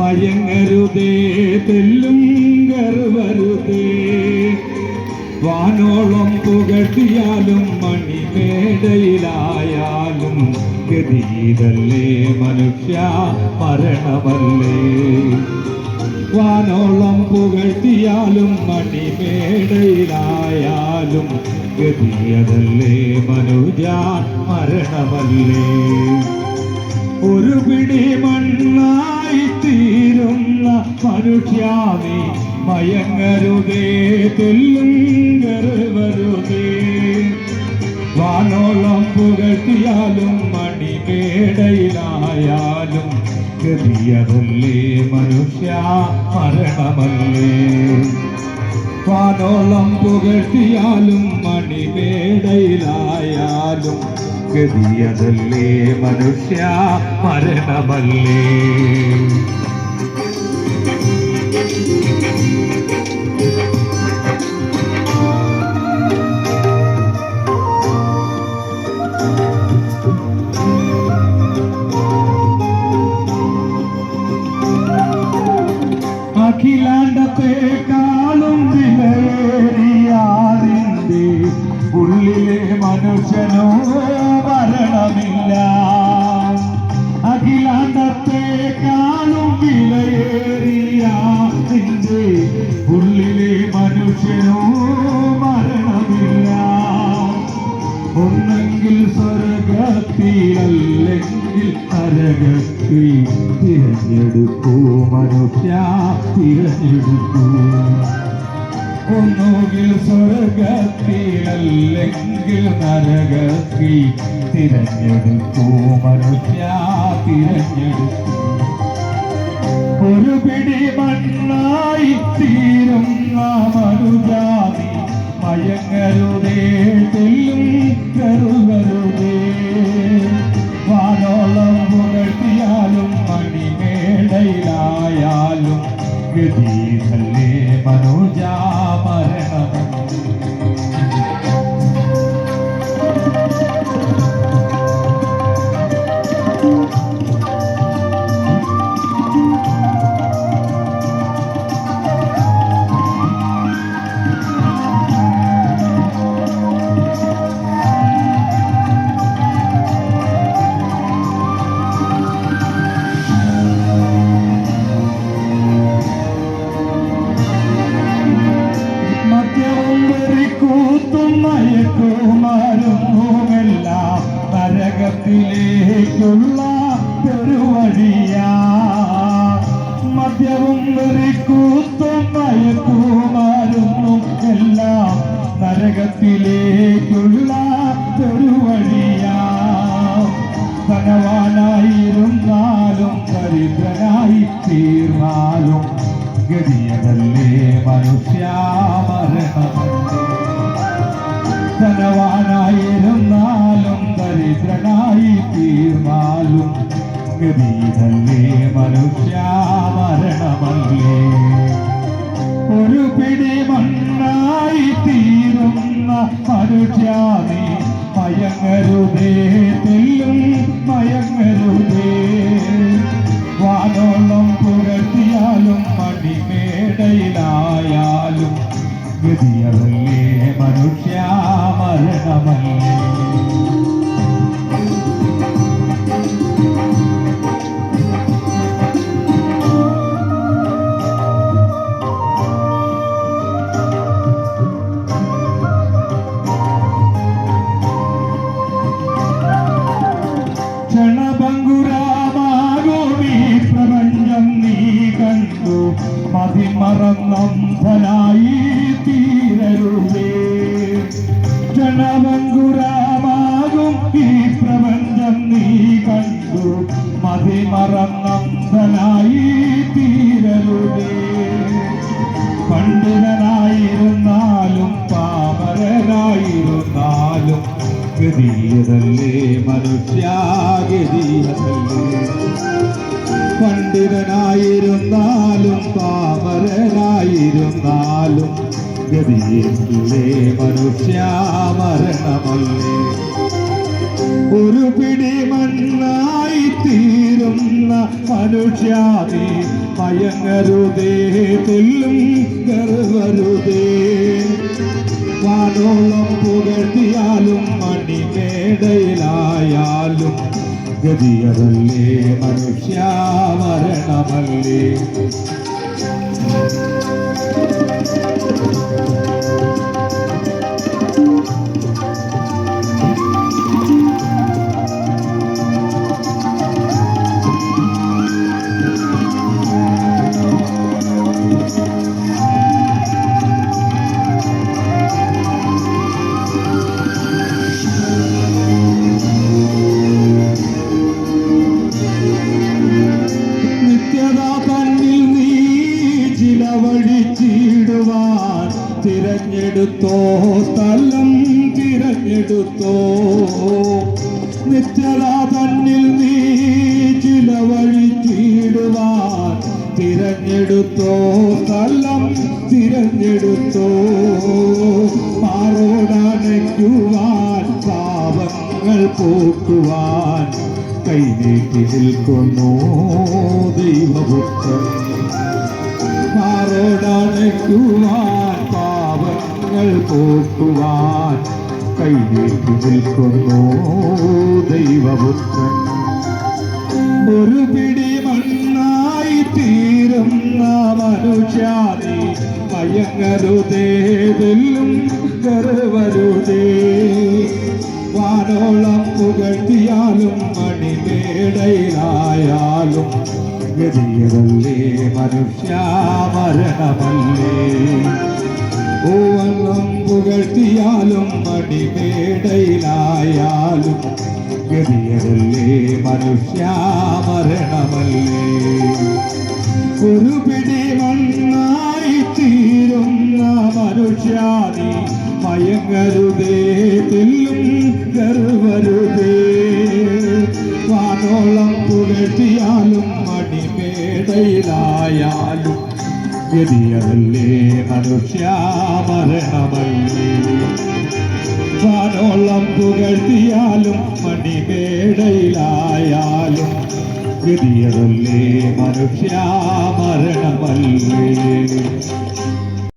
മയങ്ങരുതേ തെല്ലും കറുവരുതേ വാനോളം പുകഴ്ത്തിയാലും മണിമേടയിലായാലും ഗതിയിലല്ലേ മനുഷ്യ മരണമല്ലേ. വാനോളം പുകഴ്ത്തിയാലും മണിമേടയിലായാലും ഗതിയതല്ലേ മനുജ മരണമല്ലേ. ഒരു പിടി മണ്ണായി തീരുന്ന മനുഷ്യാമി മയങ്ങരുതേ തെല്ലും ഗർവരുതേ വാനോളം പുകഴ്ത്തിയാലും മണിമേടയിലായാലും ഗതിയതല്ലേ മനുഷ്യ മരണമല്ലേ? വാനോളം പുകഴ്ത്തിയാലും മണിമേടയിലായാലും ഗതിയതല്ലേ മനുഷ്യ മരണമല്ലേ? അഖിലാണ്ടത്തെക്കാളും വിലയേറിയാതിന്റെ ഉള്ളിലെ മനുഷ്യനോ തിരഞ്ഞെടുക്കൂ മനുഷ്യ തിരഞ്ഞെടുക്കൂ ഒന്നുകിൽ സ്വർഗത്തിലല്ലെങ്കിൽ നരകത്തിൽ തിരഞ്ഞെടുക്കൂ മനുഷ്യ ഒരു പിടി മണ്ണായി തീരുന്ന മനുജാതി മയങ്ങരുതേ മയക്കുമാരുന്നുമെല്ലാം നരകത്തിലേക്കുള്ള പെരുവഴിയാ. മദ്യവും വെറിക്കൂത്തും മയക്കുമാരുന്നും എല്ലാം നരകത്തിലേക്കുള്ള പെരുവഴിയാ. ധനവാനായിരുന്നാലും ദരിദ്രനായി തീർന്നാലും ഗതിയതല്ലേ മനുഷ്യ മരണമല്ലേ ഗതിയതല്ലേ മനുഷ്യ മരണമല്ലേ ഒരു പിടി മണ്ണായി തീരുന്ന മനുഷ്യാതി മയങ്ങരുതേ തെല്ലും മയങ്ങരുതേ. വാനോളം പുകഴ്ത്തിയാലും മണിമേടയിലായാലും ഗതിയതല്ലേ മനുഷ്യ മരണമല്ലേ മതിമറന്നന്ധനായി തീരരുതേ ക്ഷണഭങ്കുരാമാകും ഈ പ്രപഞ്ചം നീ കണ്ടു. മതിമറന്നന്ധനായി തീരരുതേ പണ്ഡിതനായിരുന്നാലും പാമരനായിരുന്നാലും ഗതിയതല്ലേ മനുഷ്യാഗതിയതല്ലേ പണ്ഡിതനായിരുന്നാലും പാമരനായിരുന്നാലും ഗതിയില്ലേ മനുഷ്യാമരണമല്ലേ? ഒരു പിടി മണ്ണായി തീരുന്ന മനുഷ്യാതി മയങ്ങരുതേ തെല്ലും ഗർവരുതേ. വാനോളം പുകഴ്ത്തിയാലും മണിമേടയിലായാലും ഗതിയതല്ലേ മനുഷ്യ മരണമല്ലേ ചിലവഴിച്ചിടുവാൻ തിരഞ്ഞെടുത്തോ സ്ഥലം തിരഞ്ഞെടുത്തോ. നിത്യത തന്നിൽ നീ ചിലവഴിച്ചിടുവാൻ തിരഞ്ഞെടുത്തോ സ്ഥലം തിരഞ്ഞെടുത്തോ. മാറോടണയ്ക്കുവാൻ പാപങ്ങൾ പോക്കുവാൻ കൈനീട്ടി നിൽക്കുന്നു ദൈവപുത്രൻ. മാറോടണയ്ക്കുവാൻ പാപങ്ങൾ പോക്കുവാൻ കൈനീട്ടി നിൽക്കുന്നു ദൈവപുത്രൻ. ഒരു മണ്ണായി തീരുന്ന മനുഷ്യാനി മയങ്ങരുതേ വെല്ലും കരുവരുതേ വാനോളം പുകഴ്ത്തിയാലും മണിമേടയിലായാലും ഗതിയതല്ലേ മനുഷ്യ മരണമല്ലേ പൂവണ്ണം പുകഴ്ത്തിയാലും മണിമേടയിലായാലും ഗതിയതല്ലേ മനുഷ്യ മരണമല്ലേ ഒരു പിടി മണ്ണായി തീരുന്ന മനുഷ്യാനി മയങ്ങരുതേ തില്ലും ഗർവരുതേ മണിമേടയിലായാലും ഗതിയതല്ലേ മനുഷ്യ മരണമല്ലേ വാനോളം പുകഴ്ത്തിയാലും മണിമേടയിലായാലും ഗതിയതല്ലേ മനുഷ്യ മരണമല്ലേ